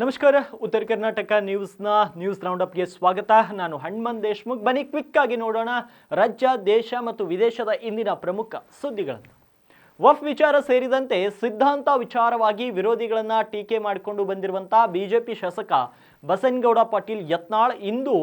ನಮಸ್ಕಾರ. ಉತ್ತರ ಕರ್ನಾಟಕ ನ್ಯೂಸ್ನ ನ್ಯೂಸ್ ರೌಂಡಪ್ಗೆ ಸ್ವಾಗತ. ನಾನು ಹಣ್ಮನ್ ದೇಶ್ಮುಖ್. ಬನ್ನಿ ಕ್ವಿಕ್ ಆಗಿ ನೋಡೋಣ ರಾಜ್ಯ, ದೇಶ ಮತ್ತು ವಿದೇಶದ ಇಂದಿನ ಪ್ರಮುಖ ಸುದ್ದಿಗಳನ್ನು. ವಫ್ ವಿಚಾರ ಸೇರಿದಂತೆ ಸಿದ್ಧಾಂತ ವಿಚಾರವಾಗಿ ವಿರೋಧಿಗಳನ್ನು ಟೀಕೆ ಮಾಡಿಕೊಂಡು ಬಂದಿರುವಂತಹ ಬಿಜೆಪಿ ಶಾಸಕ ಬಸನ್ಗೌಡ ಪಾಟೀಲ್ ಯತ್ನಾಳ್ ಇಂದು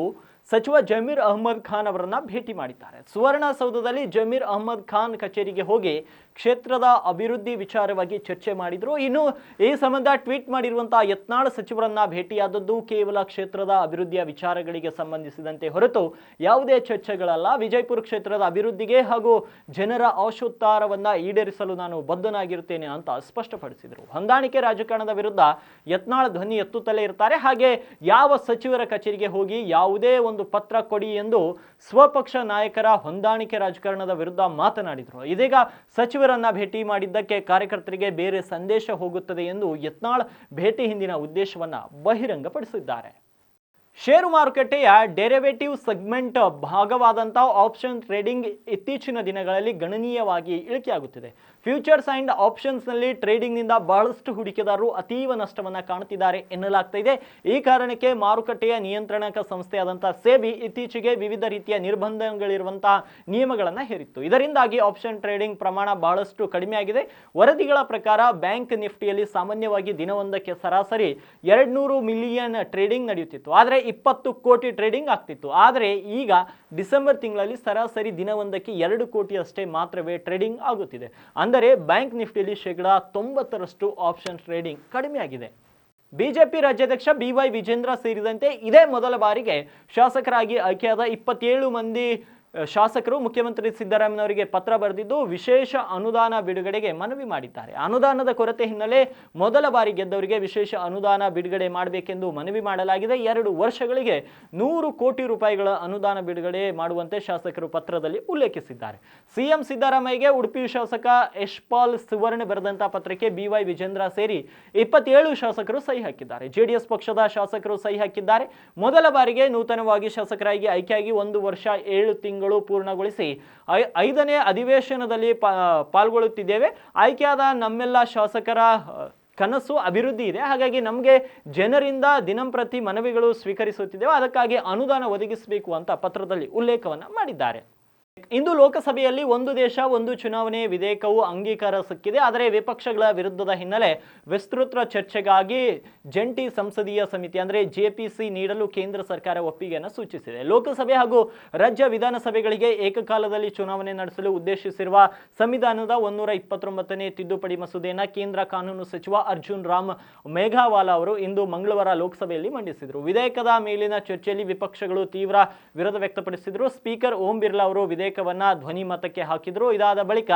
ಸಚಿವ ಜಮೀರ್ ಅಹ್ಮದ್ ಖಾನ್ ಅವರನ್ನ ಭೇಟಿ ಮಾಡಿದ್ದಾರೆ. ಸುವರ್ಣಸೌಧದಲ್ಲಿ ಜಮೀರ್ ಅಹ್ಮದ್ ಖಾನ್ ಕಚೇರಿಗೆ ಹೋಗಿ ಕ್ಷೇತ್ರದ ಅಭಿವೃದ್ಧಿ ವಿಚಾರವಾಗಿ ಚರ್ಚೆ ಮಾಡಿದ್ರು. ಇನ್ನು ಈ ಸಂಬಂಧ ಟ್ವೀಟ್ ಮಾಡಿರುವಂತಹ ಯತ್ನಾಳ್ ಸಚಿವರನ್ನ ಭೇಟಿಯಾದದ್ದು ಕೇವಲ ಕ್ಷೇತ್ರದ ಅಭಿವೃದ್ಧಿಯ ವಿಚಾರಗಳಿಗೆ ಸಂಬಂಧಿಸಿದಂತೆ ಹೊರತು ಯಾವುದೇ ಚರ್ಚೆಗಳಲ್ಲ. ವಿಜಯಪುರ ಕ್ಷೇತ್ರದ ಅಭಿವೃದ್ಧಿಗೆ ಹಾಗೂ ಜನರ ಆಶೋತ್ತಾರವನ್ನ ಈಡೇರಿಸಲು ನಾನು ಬದ್ಧನಾಗಿರುತ್ತೇನೆ ಅಂತ ಸ್ಪಷ್ಟಪಡಿಸಿದರು. ಹೊಂದಾಣಿಕೆ ರಾಜಕಾರಣದ ವಿರುದ್ಧ ಯತ್ನಾಳ್ ಧ್ವನಿ ಎತ್ತುತ್ತಲೇ ಇರ್ತಾರೆ. ಹಾಗೆ ಯಾವ ಸಚಿವರ ಕಚೇರಿಗೆ ಹೋಗಿ ಯಾವುದೇ ಒಂದು ಪತ್ರ ಕೊಡಿ ಎಂದು ಸ್ವಪಕ್ಷ ನಾಯಕರ ಹೊಂದಾಣಿಕೆ ರಾಜಕಾರಣದ ವಿರುದ್ಧ ಮಾತನಾಡಿದರು. ಇದೀಗ ಸಚಿವರನ್ನ ಭೇಟಿ ಮಾಡಿದ್ದಕ್ಕೆ ಕಾರ್ಯಕರ್ತರಿಗೆ ಬೇರೆ ಸಂದೇಶ ಹೋಗುತ್ತದೆ ಎಂದು ಯತ್ನಾಳ್ ಭೇಟಿ ಹಿಂದಿನ ಉದ್ದೇಶವನ್ನ ಬಹಿರಂಗಪಡಿಸಿದ್ದಾರೆ. ಷೇರು ಮಾರುಕಟ್ಟೆಯ ಡೆರಿವೇಟಿವ್ ಸೆಗ್ಮೆಂಟ್ ಭಾಗವಾದಂಥ ಆಪ್ಷನ್ ಟ್ರೇಡಿಂಗ್ ಇತ್ತೀಚಿನ ದಿನಗಳಲ್ಲಿ ಗಣನೀಯವಾಗಿ ಇಳಿಕೆಯಾಗುತ್ತಿದೆ. ಫ್ಯೂಚರ್ಸ್ ಆ್ಯಂಡ್ ಆಪ್ಷನ್ಸ್ನಲ್ಲಿ ಟ್ರೇಡಿಂಗ್ನಿಂದ ಬಹಳಷ್ಟು ಹೂಡಿಕೆದಾರರು ಅತೀವ ನಷ್ಟವನ್ನು ಕಾಣುತ್ತಿದ್ದಾರೆ ಎನ್ನಲಾಗ್ತಾ ಇದೆ. ಈ ಕಾರಣಕ್ಕೆ ಮಾರುಕಟ್ಟೆಯ ನಿಯಂತ್ರಣಕ ಸಂಸ್ಥೆಯಾದಂಥ ಸೇಬಿ ಇತ್ತೀಚೆಗೆ ವಿವಿಧ ರೀತಿಯ ನಿರ್ಬಂಧಗಳಿರುವಂತಹ ನಿಯಮಗಳನ್ನು ಹೇರಿತ್ತು. ಇದರಿಂದಾಗಿ ಆಪ್ಷನ್ ಟ್ರೇಡಿಂಗ್ ಪ್ರಮಾಣ ಬಹಳಷ್ಟು ಕಡಿಮೆಯಾಗಿದೆ. ವರದಿಗಳ ಪ್ರಕಾರ ಬ್ಯಾಂಕ್ ನಿಫ್ಟಿಯಲ್ಲಿ ಸಾಮಾನ್ಯವಾಗಿ ದಿನವೊಂದಕ್ಕೆ ಸರಾಸರಿ ಎರಡು ಮಿಲಿಯನ್ ಟ್ರೇಡಿಂಗ್ ನಡೆಯುತ್ತಿತ್ತು. ಆದರೆ ಇಪ್ಪತ್ತು ಕೋಟಿ ಟ್ರೇಡಿಂಗ್ ಆಗ್ತಿತ್ತು. ಆದರೆ ಈಗ ಡಿಸೆಂಬರ್ ತಿಂಗಳಲ್ಲಿ ಸರಾಸರಿ ದಿನವೊಂದಕ್ಕೆ ಎರಡು ಕೋಟಿ ಅಷ್ಟೇ ಮಾತ್ರವೇ ಟ್ರೇಡಿಂಗ್ ಆಗುತ್ತಿದೆ. ಅಂದರೆ ಬ್ಯಾಂಕ್ ನಿಫ್ಟಿಯಲ್ಲಿ ಶೇಕಡಾ ತೊಂಬತ್ತರಷ್ಟು ಆಪ್ಷನ್ ಟ್ರೇಡಿಂಗ್ ಕಡಿಮೆಯಾಗಿದೆ ಬಿಜೆಪಿ ರಾಜ್ಯಾಧ್ಯಕ್ಷ ಬಿ ವೈ ವಿಜೇಂದ್ರ ಸೇರಿದಂತೆ ಇದೇ ಮೊದಲ ಬಾರಿಗೆ ಶಾಸಕರಾಗಿ ಆಯ್ಕೆಯಾದ ಇಪ್ಪತ್ತೇಳು ಮಂದಿ ಶಾಸಕರು ಮುಖ್ಯಮಂತ್ರಿ ಸಿದ್ದರಾಮಯ್ಯನವರಿಗೆ ಪತ್ರ ಬರೆದಿದ್ದು ವಿಶೇಷ ಅನುದಾನ ಬಿಡುಗಡೆಗೆ ಮನವಿ ಮಾಡಿದ್ದಾರೆ. ಅನುದಾನದ ಕೊರತೆ ಹಿನ್ನೆಲೆ ಮೊದಲ ಬಾರಿ ಗೆದ್ದವರಿಗೆ ವಿಶೇಷ ಅನುದಾನ ಬಿಡುಗಡೆ ಮಾಡಬೇಕೆಂದು ಮನವಿ ಮಾಡಲಾಗಿದೆ. ಎರಡು ವರ್ಷಗಳಿಗೆ ನೂರು ಕೋಟಿ ರೂಪಾಯಿಗಳ ಅನುದಾನ ಬಿಡುಗಡೆ ಮಾಡುವಂತೆ ಶಾಸಕರು ಪತ್ರದಲ್ಲಿ ಉಲ್ಲೇಖಿಸಿದ್ದಾರೆ. ಸಿಎಂ ಸಿದ್ದರಾಮಯ್ಯಗೆ ಉಡುಪಿ ಶಾಸಕ ಯಶ್ಪಾಲ್ ಸುವರ್ಣ ಬರೆದಂತಹ ಪತ್ರಕ್ಕೆ ಬಿವೈ ವಿಜೇಂದ್ರ ಸೇರಿ ಇಪ್ಪತ್ತೇಳು ಶಾಸಕರು ಸಹಿ ಹಾಕಿದ್ದಾರೆ. ಜೆಡಿಎಸ್ ಪಕ್ಷದ ಶಾಸಕರು ಸಹಿ ಹಾಕಿದ್ದಾರೆ. ಮೊದಲ ಬಾರಿಗೆ ನೂತನವಾಗಿ ಶಾಸಕರಾಗಿ ಆಯ್ಕೆಯಾಗಿ ಒಂದು ವರ್ಷ ಏಳು ತಿಂಗಳು ಪೂರ್ಣಗೊಳಿಸಿ ಐ- ಐದನೇ ಅಧಿವೇಶನದಲ್ಲಿ ಪಾಲ್ಗೊಳ್ಳುತ್ತಿದ್ದೇವೆ. ಆಯ್ಕೆಯಾದ ನಮ್ಮೆಲ್ಲ ಶಾಸಕರ ಕನಸು ಅಭಿವೃದ್ಧಿ ಇದೆ. ಹಾಗಾಗಿ ನಮಗೆ ಜನರಿಂದ ದಿನಂಪ್ರತಿ ಮನವಿಗಳು ಸ್ವೀಕರಿಸುತ್ತಿದ್ದೇವೆ. ಅದಕ್ಕಾಗಿ ಅನುದಾನ ಒದಗಿಸಬೇಕು ಅಂತ ಪತ್ರದಲ್ಲಿ ಉಲ್ಲೇಖವನ್ನು ಮಾಡಿದ್ದಾರೆ. ಇಂದು ಲೋಕಸಭೆಯಲ್ಲಿ ಒಂದು ದೇಶ, ಒಂದು ಚುನಾವಣೆ ವಿಧೇಯಕವು ಅಂಗೀಕಾರ ಸಿಕ್ಕಿದೆ ಆದರೆ ವಿಪಕ್ಷಗಳ ವಿರುದ್ಧದ ಹಿನ್ನೆಲೆ ವಿಸ್ತೃತ ಚರ್ಚೆಗಾಗಿ ಜಂಟಿ ಸಂಸದೀಯ ಸಮಿತಿ, ಅಂದರೆ ಜೆಪಿಸಿ ನೀಡಲು ಕೇಂದ್ರ ಸರ್ಕಾರ ಒಪ್ಪಿಗೆಯನ್ನು ಸೂಚಿಸಿದೆ. ಲೋಕಸಭೆ ಹಾಗೂ ರಾಜ್ಯ ವಿಧಾನಸಭೆಗಳಿಗೆ ಏಕಕಾಲದಲ್ಲಿ ಚುನಾವಣೆ ನಡೆಸಲು ಉದ್ದೇಶಿಸಿರುವ ಸಂವಿಧಾನದ ಒಂದೂರ ಇಪ್ಪತ್ತೊಂಬತ್ತನೇ ತಿದ್ದುಪಡಿ ಮಸೂದೆಯನ್ನು ಕೇಂದ್ರ ಕಾನೂನು ಸಚಿವ ಅರ್ಜುನ್ ರಾಮ್ ಮೇಘಾವಾಲ ಅವರು ಇಂದು ಮಂಗಳವಾರ ಲೋಕಸಭೆಯಲ್ಲಿ ಮಂಡಿಸಿದರು. ವಿಧೇಯಕದ ಮೇಲಿನ ಚರ್ಚೆಯಲ್ಲಿ ವಿಪಕ್ಷಗಳು ತೀವ್ರ ವಿರೋಧ ವ್ಯಕ್ತಪಡಿಸಿದರು. ಸ್ಪೀಕರ್ ಓಂ ಬಿರ್ಲಾ ಅವರು ವಿಧೇಯಕವನ್ನ ಧ್ವನಿ ಮತಕ್ಕೆ ಹಾಕಿದ್ರು. ಇದಾದ ಬಳಿಕ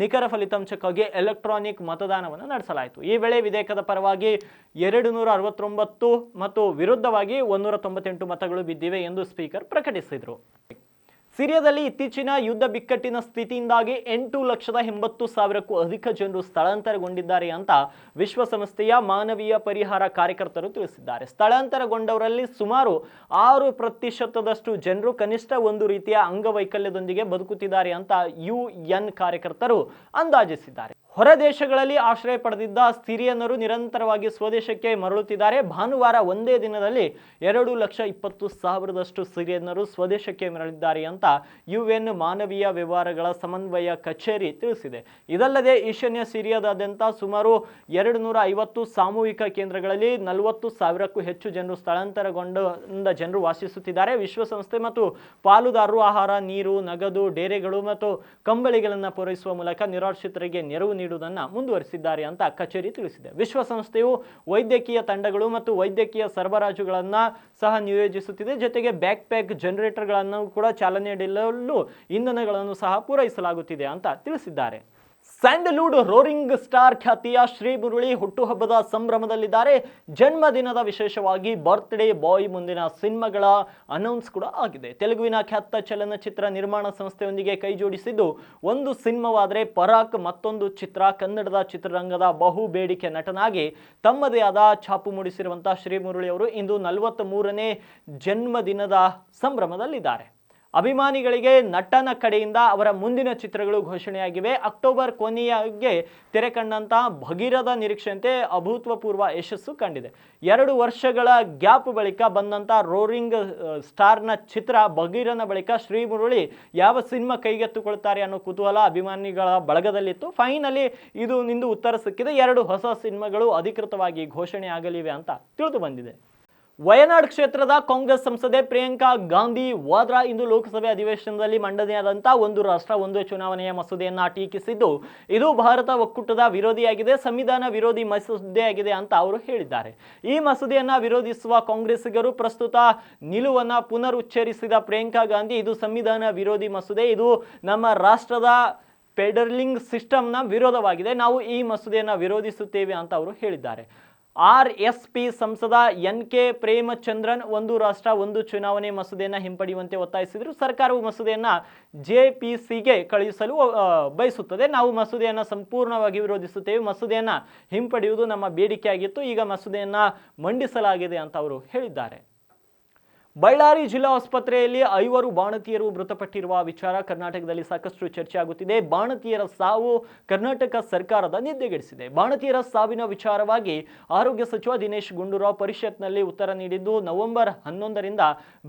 ನಿಖರ ಫಲಿತಾಂಶಕ್ಕಾಗಿ ಎಲೆಕ್ಟ್ರಾನಿಕ್ ಮತದಾನವನ್ನು ನಡೆಸಲಾಯಿತು. ಈ ವೇಳೆ ವಿಧೇಯಕದ ಪರವಾಗಿ ಎರಡು ನೂರ ಅರವತ್ತೊಂಬತ್ತು ಮತ್ತು ವಿರುದ್ಧವಾಗಿ ಒಂದೂರ ತೊಂಬತ್ತೆಂಟು ಮತಗಳು ಬಿದ್ದಿವೆ ಎಂದು ಸ್ಪೀಕರ್ ಪ್ರಕಟಿಸಿದರು. ಸಿರಿಯಾದಲ್ಲಿ ಇತ್ತೀಚಿನ ಯುದ್ಧ ಬಿಕ್ಕಟ್ಟಿನ ಸ್ಥಿತಿಯಿಂದಾಗಿ ಎಂಟು ಲಕ್ಷದ ಎಂಬತ್ತು ಸಾವಿರಕ್ಕೂ ಅಧಿಕ ಜನರು ಸ್ಥಳಾಂತರಗೊಂಡಿದ್ದಾರೆ ಅಂತ ವಿಶ್ವಸಂಸ್ಥೆಯ ಮಾನವೀಯ ಪರಿಹಾರ ಕಾರ್ಯಕರ್ತರು ತಿಳಿಸಿದ್ದಾರೆ. ಸ್ಥಳಾಂತರಗೊಂಡವರಲ್ಲಿ ಸುಮಾರು ಆರು ಪ್ರತಿಶತದಷ್ಟು ಜನರು ಕನಿಷ್ಠ ಒಂದು ರೀತಿಯ ಅಂಗವೈಕಲ್ಯದೊಂದಿಗೆ ಬದುಕುತ್ತಿದ್ದಾರೆ ಅಂತ ಯು ಎನ್ ಕಾರ್ಯಕರ್ತರು ಅಂದಾಜಿಸಿದ್ದಾರೆ. ಹೊರ ದೇಶಗಳಲ್ಲಿ ಆಶ್ರಯ ಪಡೆದಿದ್ದ ಸಿರಿಯನ್ನರು ನಿರಂತರವಾಗಿ ಸ್ವದೇಶಕ್ಕೆ ಮರಳುತ್ತಿದ್ದಾರೆ. ಭಾನುವಾರ ಒಂದೇ ದಿನದಲ್ಲಿ ಎರಡು ಲಕ್ಷ ಇಪ್ಪತ್ತು ಸಾವಿರದಷ್ಟು ಸಿರಿಯನ್ನರು ಸ್ವದೇಶಕ್ಕೆ ಮರಳಿದ್ದಾರೆ ಅಂತ ಯುಎನ್ ಮಾನವೀಯ ವ್ಯವಹಾರಗಳ ಸಮನ್ವಯ ಕಚೇರಿ ತಿಳಿಸಿದೆ. ಇದಲ್ಲದೆ, ಈಶಾನ್ಯ ಸಿರಿಯಾದಾದ್ಯಂತ ಸುಮಾರು ಎರಡು ನೂರ ಐವತ್ತು ಸಾಮೂಹಿಕ ಕೇಂದ್ರಗಳಲ್ಲಿ ನಲವತ್ತು ಸಾವಿರಕ್ಕೂ ಹೆಚ್ಚು ಜನರು ಸ್ಥಳಾಂತರಗೊಂಡ ಜನರು ವಾಸಿಸುತ್ತಿದ್ದಾರೆ. ವಿಶ್ವಸಂಸ್ಥೆ ಮತ್ತು ಪಾಲುದಾರರು ಆಹಾರ, ನೀರು, ನಗದು, ಡೇರೆಗಳು ಮತ್ತು ಕಂಬಳಿಗಳನ್ನು ಪೂರೈಸುವ ಮೂಲಕ ನಿರಾಶ್ರಿತರಿಗೆ ನೆರವು ನೀಡುವುದನ್ನು ಮುಂದುವರಿಸಿದ್ದಾರೆ ಅಂತ ಕಚೇರಿ ತಿಳಿಸಿದೆ. ವಿಶ್ವಸಂಸ್ಥೆಯು ವೈದ್ಯಕೀಯ ತಂಡಗಳು ಮತ್ತು ವೈದ್ಯಕೀಯ ಸರಬರಾಜುಗಳನ್ನು ಸಹ ನಿಯೋಜಿಸುತ್ತಿದೆ. ಜೊತೆಗೆ ಬ್ಯಾಕ್ ಪ್ಯಾಕ್ ಜನರೇಟರ್ಗಳನ್ನು ಕೂಡ ಚಾಲನೆ ನೀಡಲು ಇಂಧನಗಳನ್ನು ಸಹ ಪೂರೈಸಲಾಗುತ್ತಿದೆ ಅಂತ ತಿಳಿಸಿದ್ದಾರೆ. ಸ್ಯಾಂಡಲ್ವುಡ್ ರೋರಿಂಗ್ ಸ್ಟಾರ್ ಖ್ಯಾತಿಯ ಶ್ರೀ ಮುರುಳಿ ಹುಟ್ಟುಹಬ್ಬದ ಸಂಭ್ರಮದಲ್ಲಿದ್ದಾರೆ. ಜನ್ಮದಿನದ ವಿಶೇಷವಾಗಿ ಬರ್ತ್ಡೇ ಬಾಯ್ ಮುಂದಿನ ಸಿನಿಮಾಗಳ ಅನೌನ್ಸ್ ಕೂಡ ಆಗಿದೆ. ತೆಲುಗುವಿನ ಖ್ಯಾತ ಚಲನಚಿತ್ರ ನಿರ್ಮಾಣ ಸಂಸ್ಥೆಯೊಂದಿಗೆ ಕೈಜೋಡಿಸಿದ್ದು ಒಂದು ಸಿನಿಮಾವಾದರೆ ಪರಾಕ್ ಮತ್ತೊಂದು ಚಿತ್ರ. ಕನ್ನಡದ ಚಿತ್ರರಂಗದ ಬಹು ಬೇಡಿಕೆ ನಟನಾಗಿ ತಮ್ಮದೇ ಆದ ಛಾಪು ಮೂಡಿಸಿರುವಂತಹ ಶ್ರೀ ಮುರುಳಿ ಅವರು ಇಂದು ನಲವತ್ತ್ ಮೂರನೇ ಜನ್ಮದಿನದ ಸಂಭ್ರಮದಲ್ಲಿದ್ದಾರೆ. ಅಭಿಮಾನಿಗಳಿಗೆ ನಟನ ಕಡೆಯಿಂದ ಅವರ ಮುಂದಿನ ಚಿತ್ರಗಳು ಘೋಷಣೆಯಾಗಿವೆ. ಅಕ್ಟೋಬರ್ ಕೊನೆಯಾಗೆ ತೆರೆ ಭಗೀರದ ಭಗೀರಥ ನಿರೀಕ್ಷೆಯಂತೆ ಅಭೂತಪೂರ್ವ ಯಶಸ್ಸು ಕಂಡಿದೆ. ಎರಡು ವರ್ಷಗಳ ಗ್ಯಾಪ್ ಬಳಿಕ ಬಂದಂಥ ರೋರಿಂಗ್ ಸ್ಟಾರ್ನ ಚಿತ್ರ ಭಗೀರನ ಬಳಿಕ ಶ್ರೀಮುರಳಿ ಯಾವ ಸಿನಿಮಾ ಕೈಗೆತ್ತಿಕೊಳ್ತಾರೆ ಅನ್ನೋ ಕುತೂಹಲ ಅಭಿಮಾನಿಗಳ ಬಳಗದಲ್ಲಿತ್ತು. ಫೈನಲಿ ಇದು ನಿಂದು ಉತ್ತರ ಸಿಕ್ಕಿದೆ. ಎರಡು ಹೊಸ ಸಿನಿಮಾಗಳು ಅಧಿಕೃತವಾಗಿ ಘೋಷಣೆ ಆಗಲಿವೆ ಅಂತ ತಿಳಿದು ಬಂದಿದೆ. ವಯನಾಡ್ ಕ್ಷೇತ್ರದ ಕಾಂಗ್ರೆಸ್ ಸಂಸದೆ ಪ್ರಿಯಾಂಕಾ ಗಾಂಧಿ ವಾದ್ರಾ ಇಂದು ಲೋಕಸಭೆ ಅಧಿವೇಶನದಲ್ಲಿ ಮಂಡನೆಯಾದಂಥ ಒಂದು ರಾಷ್ಟ್ರ, ಒಂದು ಚುನಾವಣೆಯ ಮಸೂದೆಯನ್ನು ಟೀಕಿಸಿದ್ದು, ಇದು ಭಾರತ ಒಕ್ಕೂಟದ ವಿರೋಧಿಯಾಗಿದೆ, ಸಂವಿಧಾನ ವಿರೋಧಿ ಮಸೂದೆಯಾಗಿದೆ ಅಂತ ಅವರು ಹೇಳಿದ್ದಾರೆ. ಈ ಮಸೂದೆಯನ್ನು ವಿರೋಧಿಸುವ ಕಾಂಗ್ರೆಸ್ಸಿಗರು ಪ್ರಸ್ತುತ ನಿಲುವನ್ನು ಪುನರುಚ್ಚರಿಸಿದ ಪ್ರಿಯಾಂಕಾ ಗಾಂಧಿ, ಇದು ಸಂವಿಧಾನ ವಿರೋಧಿ ಮಸೂದೆ, ಇದು ನಮ್ಮ ರಾಷ್ಟ್ರದ ಪೆಡರ್ಲಿಂಗ್ ಸಿಸ್ಟಮ್ನ ವಿರೋಧವಾಗಿದೆ, ನಾವು ಈ ಮಸೂದೆಯನ್ನು ವಿರೋಧಿಸುತ್ತೇವೆ ಅಂತ ಅವರು ಹೇಳಿದ್ದಾರೆ. ಆರ್ ಎಸ್ ಪಿ ಸಂಸದ ಎನ್ ಕೆ ಪ್ರೇಮಚಂದ್ರನ್ ಒಂದು ರಾಷ್ಟ್ರ, ಒಂದು ಚುನಾವಣೆ ಮಸೂದೆಯನ್ನು ಹಿಂಪಡೆಯುವಂತೆ ಒತ್ತಾಯಿಸಿದರು. ಸರ್ಕಾರವು ಮಸೂದೆಯನ್ನು ಜೆ ಪಿ ಸಿಗೆ ಕಳುಹಿಸಲು ಬಯಸುತ್ತದೆ. ನಾವು ಮಸೂದೆಯನ್ನು ಸಂಪೂರ್ಣವಾಗಿ ವಿರೋಧಿಸುತ್ತೇವೆ. ಮಸೂದೆಯನ್ನು ಹಿಂಪಡೆಯುವುದು ನಮ್ಮ ಬೇಡಿಕೆಯಾಗಿತ್ತು. ಈಗ ಮಸೂದೆಯನ್ನು ಮಂಡಿಸಲಾಗಿದೆ ಅಂತ ಅವರು ಹೇಳಿದ್ದಾರೆ. ಬಳ್ಳಾರಿ ಜಿಲ್ಲಾ ಆಸ್ಪತ್ರೆಯಲ್ಲಿ ಐವರು ಬಾಣತಿಯರು ಮೃತಪಟ್ಟಿರುವ ವಿಚಾರ ಕರ್ನಾಟಕದಲ್ಲಿ ಸಾಕಷ್ಟು ಚರ್ಚೆ ಆಗುತ್ತಿದೆ. ಬಾಣತಿಯರ ಸಾವು ಕರ್ನಾಟಕ ಸರ್ಕಾರದ ನಿದ್ದೆಗೆಡಿಸಿದೆ. ಬಾಣತಿಯರ ಸಾವಿನ ವಿಚಾರವಾಗಿ ಆರೋಗ್ಯ ಸಚಿವ ದಿನೇಶ್ ಗುಂಡೂರಾವ್ ಪರಿಷತ್ನಲ್ಲಿ ಉತ್ತರ ನೀಡಿದ್ದು, ನವೆಂಬರ್ ಹನ್ನೊಂದರಿಂದ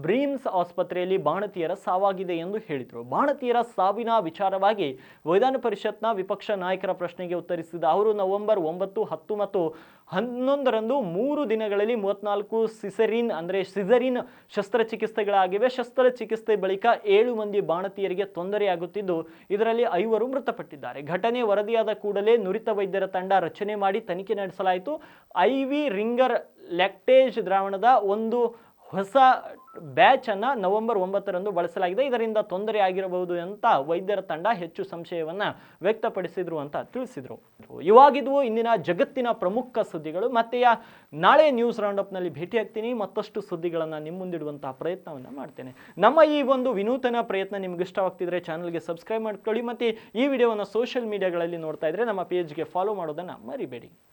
ಬ್ರೀಮ್ಸ್ ಆಸ್ಪತ್ರೆಯಲ್ಲಿ ಬಾಣತಿಯರ ಸಾವಾಗಿದೆ ಎಂದು ಹೇಳಿದರು. ಬಾಣತಿಯರ ಸಾವಿನ ವಿಚಾರವಾಗಿ ವಿಧಾನ ಪರಿಷತ್ನ ವಿಪಕ್ಷ ನಾಯಕರ ಪ್ರಶ್ನೆಗೆ ಉತ್ತರಿಸಿದ ಅವರು, ನವೆಂಬರ್ ಒಂಬತ್ತು, ಹತ್ತು ಮತ್ತು ಹನ್ನೊಂದರಂದು ಮೂರು ದಿನಗಳಲ್ಲಿ ಮೂವತ್ನಾಲ್ಕು ಸಿಸರಿನ್, ಅಂದರೆ ಸಿಸರಿನ್ ಶಸ್ತ್ರಚಿಕಿತ್ಸೆಗಳಾಗಿವೆ. ಶಸ್ತ್ರಚಿಕಿತ್ಸೆ ಬಳಿಕ ಏಳು ಮಂದಿ ಬಾಣತಿಯರಿಗೆ ತೊಂದರೆಯಾಗುತ್ತಿದ್ದು, ಇದರಲ್ಲಿ ಐವರು ಮೃತಪಟ್ಟಿದ್ದಾರೆ. ಘಟನೆ ವರದಿಯಾದ ಕೂಡಲೇ ನುರಿತ ವೈದ್ಯರ ತಂಡ ರಚನೆ ಮಾಡಿ ತನಿಖೆ ನಡೆಸಲಾಯಿತು. ಐ ವಿ ರಿಂಗರ್ ಲ್ಯಾಕ್ಟೇಜ್ ದ್ರಾವಣದ ಒಂದು ಹೊಸ ಬ್ಯಾಚ್ ಅನ್ನು ನವೆಂಬರ್ ಒಂಬತ್ತರಂದು ಬಳಸಲಾಗಿದೆ. ಇದರಿಂದ ತೊಂದರೆ ಆಗಿರಬಹುದು ಅಂತ ವೈದ್ಯರ ತಂಡ ಹೆಚ್ಚು ಸಂಶಯವನ್ನ ವ್ಯಕ್ತಪಡಿಸಿದ್ರು ಅಂತ ತಿಳಿಸಿದ್ರು. ಇವಾಗಿದ್ವು ಇಂದಿನ ಜಗತ್ತಿನ ಪ್ರಮುಖ ಸುದ್ದಿಗಳು. ಮತ್ತೆಯ ನಾಳೆ ನ್ಯೂಸ್ ರೌಂಡಪ್ನಲ್ಲಿ ಭೇಟಿ ಆಗ್ತೀನಿ. ಮತ್ತಷ್ಟು ಸುದ್ದಿಗಳನ್ನು ನಿಮ್ಮ ಮುಂದಿಡುವಂತಹ ಪ್ರಯತ್ನವನ್ನು ಮಾಡ್ತೇನೆ. ನಮ್ಮ ಈ ಒಂದು ವಿನೂತನ ಪ್ರಯತ್ನ ನಿಮ್ಗೆ ಇಷ್ಟವಾಗ್ತಿದ್ರೆ ಚಾನಲ್ಗೆ ಸಬ್ಸ್ಕ್ರೈಬ್ ಮಾಡ್ಕೊಳ್ಳಿ. ಮತ್ತೆ ಈ ವಿಡಿಯೋವನ್ನು ಸೋಷಿಯಲ್ ಮೀಡಿಯಾಗಳಲ್ಲಿ ನೋಡ್ತಾ ಇದ್ರೆ ನಮ್ಮ ಪೇಜ್ಗೆ ಫಾಲೋ ಮಾಡೋದನ್ನ ಮರಿಬೇಡಿ.